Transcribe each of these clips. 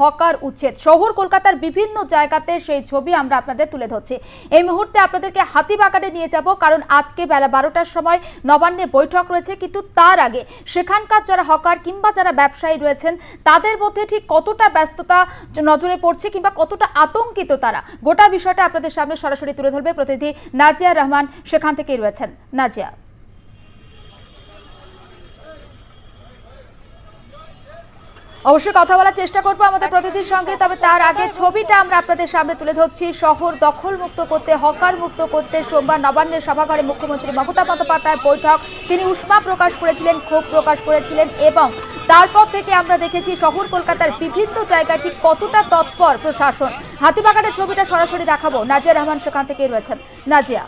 Hawker উচ্ছেদ। শহর কলকাতার বিভিন্ন জায়গাতে সেই ছবি আমরা আপনাদের তুলে ধরছি। এই মুহূর্তে আপনাদেরকে হাতিবাগানে নিয়ে যাব, কারণ আজকে বেলা বারোটার সময় নবান্নে বৈঠক রয়েছে। কিন্তু তার আগে সেখানকার যারা হকার কিংবা যারা ব্যবসায়ী রয়েছেন, তাদের মধ্যে ঠিক কতটা ব্যস্ততা নজরে পড়ছে কিংবা কতটা আতঙ্কিত তারা? গোটা বিষয়টা আপনাদের সামনে সরাসরি তুলে ধরবে প্রতিনিধি নাজিয়া রহমান, সেখান থেকেই রয়েছেন। নাজিয়া। অবশ্যই কথা বলার চেষ্টা করব আমাদের প্রতিনিধির সঙ্গে। তবে তার আগে ছবিটা আমরা আপনাদের সামনে তুলে ধরছি। শহর দখল মুক্ত করতে হকার মুক্ত করতে সোমবার নবান্নের সভাঘরে মুখ্যমন্ত্রী মমতা বন্দ্যোপাধ্যায় বৈঠক। তিনি উষ্মা প্রকাশ করেছিলেন ক্ষোভ প্রকাশ করেছিলেন এবং তারপর থেকে আমরা দেখেছি শহর কলকাতার বিভিন্ন জায়গায় ঠিক কতটা তৎপর প্রশাসন। হাতিবাগানের ছবিটা সরাসরি দেখাবো। নাজিয়া রহমান সেখান থেকেই রয়েছেন। নাজিয়া।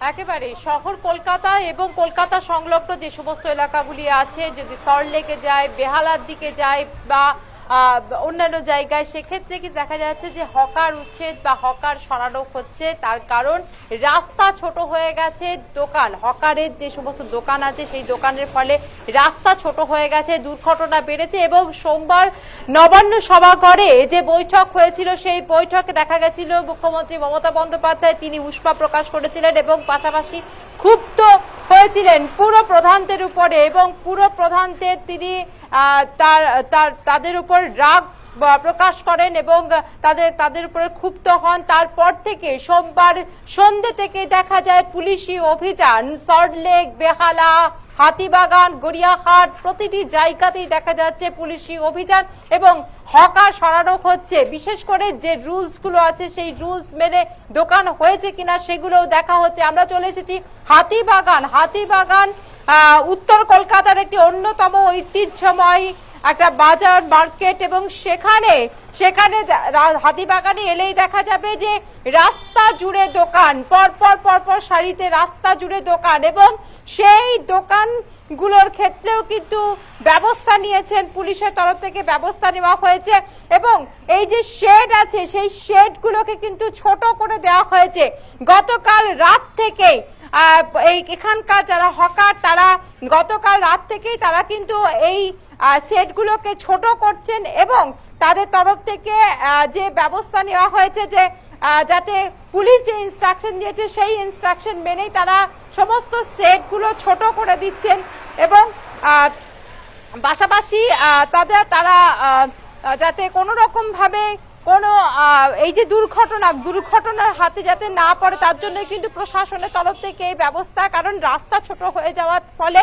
একেবারে শহর কলকাতা এবং কলকাতা সংলগ্ন যে সমস্ত এলাকাগুলি আছে, যদি সল্টলেকে যায়, বেহালার দিকে যায় বা অন্যান্য জায়গায়, সেক্ষেত্রে কি দেখা যাচ্ছে যে হকার উচ্ছেদ বা হকার সরানো হচ্ছে, তার কারণ রাস্তা ছোট হয়ে গেছে, দোকান, হকারের যে সমস্ত দোকান আছে, সেই দোকানের ফলে রাস্তা ছোট হয়ে গেছে, দুর্ঘটনা বেড়েছে এবং সোমবার নবান্ন সভাঘরে যে বৈঠক হয়েছিল, সেই বৈঠকে দেখা গেছিল মুখ্যমন্ত্রী মমতা বন্দ্যোপাধ্যায়। তিনি উষ্মা প্রকাশ করেছিলেন এবং পাশাপাশি ক্ষুব্ধ হয়েছিলেন পুরো প্রধানদের উপরে এবং পুরো প্রধানদের তিনি তার তার, তাদের উপর রাগ প্রকাশ করেন এবং তাদের তাদের উপরে ক্ষুব্ধ হন। তারপর থেকে সোমবার সন্ধ্যে থেকে দেখা যায় পুলিশি অভিযান, সল্টলেক, বেহালা হাতিবাগান, গড়িয়াহাট, প্রতিটি জায়গাতেই দেখা যাচ্ছে পুলিশি অভিযান এবং হকার সরানো হচ্ছে। বিশেষ করে যে রুলসগুলো আছে, সেই রুলস মেনে দোকান হয়েছে কিনা সেগুলোও দেখা হচ্ছে। আমরা চলে এসেছি হাতিবাগান। হাতিবাগান উত্তর কলকাতার একটি অন্যতম ঐতিহ্যময় একটা বাজার মার্কেট এবং সেখানে সেখানে হাতিবাগানে এলেই দেখা যাবে যে রাস্তা জুড়ে দোকান পর পর পর পর সারিতে রাস্তা জুড়ে দোকান এবং সেই দোকানগুলোর ক্ষেত্রেও কিন্তু ব্যবস্থা নিয়েছেন পুলিশের তরফ থেকে ব্যবস্থা নেওয়া হয়েছে এবং এই যে শেড আছে সেই শেডগুলোকে কিন্তু ছোট করে দেওয়া হয়েছে। গতকাল রাত আহ, এই এখানকার যারা হকার তারা গতকাল রাত থেকেই তারা কিন্তু এই সেটগুলোকে ছোট করছেন এবং তাদের তরফ থেকে যে ব্যবস্থা নেওয়া হয়েছে যে যাতে পুলিশ যে ইনস্ট্রাকশন দিয়েছে সেই ইনস্ট্রাকশন মেনেই তারা সমস্ত সেটগুলো ছোট করে দিচ্ছেন এবং পাশাপাশি তাদের, তারা যাতে কোনো রকম ভাবে কোনো এই যে দুর্ঘটনা, দুর্ঘটনার হাতে যাতে না পড়ে, তার জন্য কিন্তু প্রশাসনের তরফ থেকে এই ব্যবস্থা, কারণ রাস্তা ছোট হয়ে যাওয়ার ফলে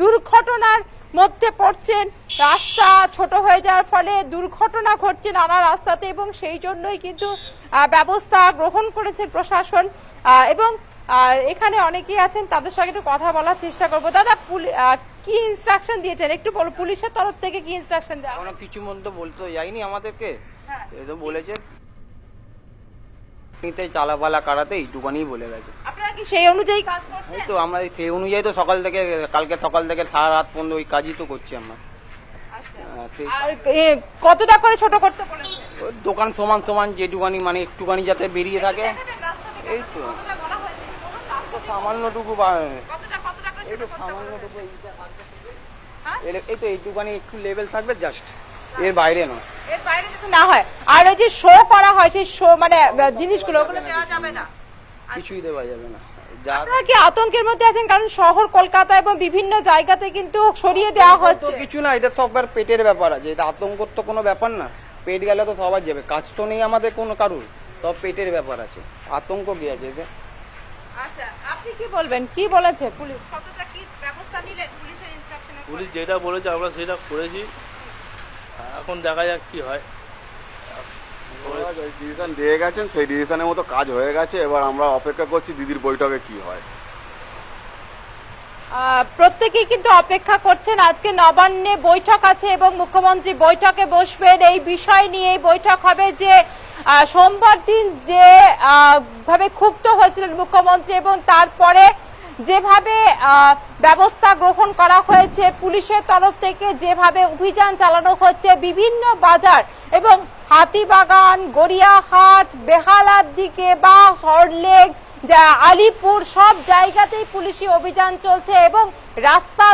দুর্ঘটনার মধ্যে পড়ছেন, রাস্তা ছোট হয়ে যাওয়ার ফলে দুর্ঘটনা ঘটছে নানা রাস্তাতে, এবং সেই জন্যই কিন্তু ব্যবস্থা গ্রহণ করেছে প্রশাসন এবং এখানে অনেকেই আছেন, তাদের সঙ্গে একটু কথা বলার চেষ্টা করব। দাদা কি ইনস্ট্রাকশন দিয়েছেন? একটু পুলিশের তরফ থেকে কি ইনস্ট্রাকশন দেওয়া কিছু মধ্যে বলতে যাইনি আমাদেরকে? হ্যাঁ। তো বলেছে। নিতে চালাপালা কারাতে এইটুকানি বলে গেছে। আপনারা কি সেই অনুযায়ী কাজ করছেন? তো আমরা সেই অনুযায়ী তো সকাল থেকে কালকে সকাল থেকে সারা রাত পর্যন্ত ওই কাজই তো করছি আমরা। আচ্ছা। আর কতটা করে ছোট করতে দোকান সমান সমান যেটুকানি মানে একটুখানি যাতে বেরিয়ে থাকে। এই তো। সামান্যটুকু করে এই তো সামান্যটুকু হ্যাঁ? এই তো এইটুকানি একটু লেভেল থাকবে জাস্ট এর বাইরে নয়। এর বাইরে যাতে না হয় আর ওই যে শো করা হয় সেই শো মানে জিনিসগুলো ওগুলো দেওয়া যাবে না। কিছুই দেওয়া যাবে না। আপনারা কি আতঙ্কের মধ্যে আছেন? কারণ শহর কলকাতা এবং বিভিন্ন জায়গাতে কিন্তু সরিয়ে দেওয়া হচ্ছে। কিছু না এটা সবার পেটের ব্যাপার আছে। এটা আতঙ্কর তো কোনো ব্যাপার না। পেট গেলে তো সবার যাবে। কাজ তো নেই আমাদের কোনো কারুর। সব পেটের ব্যাপার আছে। আতঙ্ক কি আছে এতে? আচ্ছা আপনি কি বলবেন? কি বলেছে পুলিশ? কতটা কি ব্যবস্থা নিলেন পুলিশের ইনস্ট্রাকশনে পুলিশ যেটা বলেছে আমরা সেটা করেছি। এখন দেখা যাক কি হয়। ডিসিশন দিয়ে গেছেন সেই ডিসিশনের মতো কাজ হয়ে গেছে। এবার আমরা অপেক্ষা করছি দিদির বৈঠকে কি হয়। প্রত্যেকেই কিন্তু অপেক্ষা করছেন। আজকে নবান্নে বৈঠক আছে এবং মুখ্যমন্ত্রী বৈঠকে বসবেন। এই বিষয় নিয়ে এই বৈঠক হবে যে আহ, সোমবার দিন যে আহ, ভাবে ক্ষুব্ধ হয়েছিলেন মুখ্যমন্ত্রী এবং তারপরে যেভাবে ব্যবস্থা গ্রহণ করা হয়েছে, পুলিশের তরফ থেকে যেভাবে অভিযান চালানো হচ্ছে, বিভিন্ন বাজার এবং হাতিবাগান, গড়িয়াহাট, বেহালার দিকে বা সরলেক আলিপুর, সব জায়গাতেই পুলিশি অভিযান চলছে এবং রাস্তা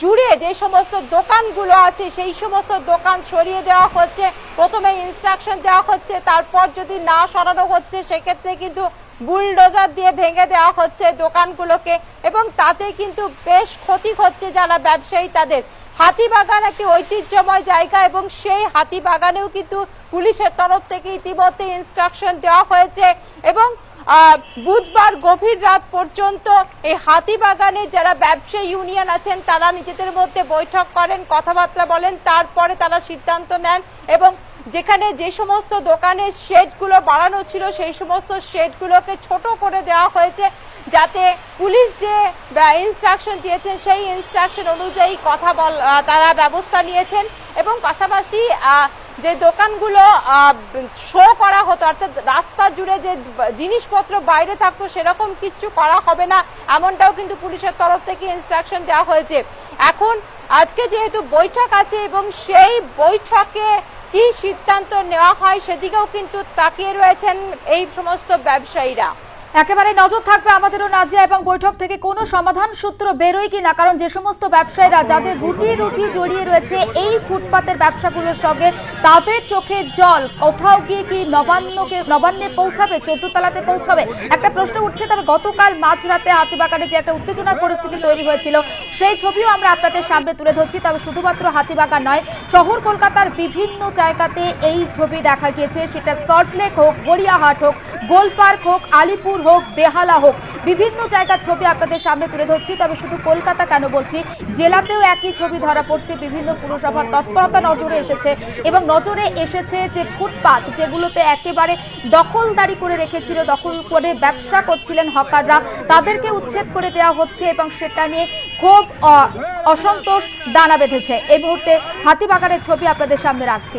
জুড়ে যে সমস্ত দোকানগুলো আছে, সেই সমস্ত দোকান সরিয়ে দেওয়া হচ্ছে। প্রথমে ইনস্ট্রাকশন দেওয়া হচ্ছে, তারপর যদি না সরানো হচ্ছে, সেক্ষেত্রে কিন্তু বুলডোজার দিয়ে ভেঙে দেওয়া হচ্ছে দোকানগুলোকে এবং তাতে কিন্তু বেশ ক্ষতি হচ্ছে যারা ব্যবসায়ী তাদের। হাতিবাগান একটি ঐতিহ্যময় জায়গা এবং সেই হাতিবাগানেও কিন্তু পুলিশের তরফ থেকে ইতিমধ্যে ইনস্ট্রাকশন দেওয়া হয়েছে এবং বুধবার গভীর রাত পর্যন্ত এই হাতিবাগানে যারা ব্যবসায়ী ইউনিয়ন আছেন তারা নিজেদের মধ্যে বৈঠক করেন, কথাবার্তা বলেন, তারপরে তারা সিদ্ধান্ত নেন এবং যেখানে যে সমস্ত দোকানের শেডগুলো বাড়ানো ছিল, সেই সমস্ত শেডগুলোকে ছোট করে দেওয়া হয়েছে যাতে পুলিশ যে ইনস্ট্রাকশন দিয়েছেন, সেই ইনস্ট্রাকশন অনুযায়ী কথা বল তারা ব্যবস্থা নিয়েছেন এবং পাশাপাশি যে দোকানগুলো শো করা হতো, অর্থাৎ রাস্তা জুড়ে যে জিনিসপত্র বাইরে থাকতো, সেরকম কিচ্ছু করা হবে না, এমনটাও কিন্তু পুলিশের তরফ থেকে ইনস্ট্রাকশন দেওয়া হয়েছে। এখন আজকে যেহেতু বৈঠক আছে এবং সেই বৈঠকে কি সিদ্ধান্ত নেওয়া হয় সেদিকেও কিন্তু তাকিয়ে রয়েছেন এই সমস্ত ব্যবসায়ীরা। একেবারে নজর থাকবে আমাদেরও নাজিয়া এবং বৈঠক থেকে কোনো সমাধান সূত্র বেরোয় কিনা, কারণ যে সমস্ত ব্যবসায়ীরা যাদের রুটি রুটি জড়িয়ে রয়েছে এই ফুটপাতের ব্যবসাগুলোর সঙ্গে, তাদের চোখে জল কোথাও গিয়ে কি নবান্নকে, নবান্নে পৌঁছাবে চোদ্দ তলাতে পৌঁছাবে? একটা প্রশ্ন উঠছে, তবে গতকাল মাঝরাতে হাতিবাগানে যে একটা উত্তেজনার পরিস্থিতি তৈরি হয়েছিল, সেই ছবিও আমরা আপনাদের সামনে তুলে ধরছি, তবে শুধুমাত্র হাতিবাগান নয়, শহর কলকাতার বিভিন্ন জায়গাতে এই ছবি দেখা গিয়েছে, সেটা সল্টলেক হোক, গড়িয়াহাট হোক, গোলপার্ক হোক, আলিপুর হোক, বেহালা হোক, বিভিন্ন জায়গার ছবি আপনাদের সামনে তুলে ধরছি। তবে শুধু কলকাতা কেন বলছি, জেলাতেও একই ছবি ধরা পড়ছে, বিভিন্ন পুরসভার তৎপরতা নজরে এসেছে এবং নজরে এসেছে যে ফুটপাত যেগুলোতে একেবারে দখলদারি করে রেখেছিল, দখল করে ব্যবসা করছিলেন হকাররা, তাদেরকে উচ্ছেদ করে দেওয়া হচ্ছে এবং সেটা নিয়ে খুব অসন্তোষ দানা বেঁধেছে। এই মুহূর্তে হাতিবাগানের ছবি আপনাদের সামনে রাখছি।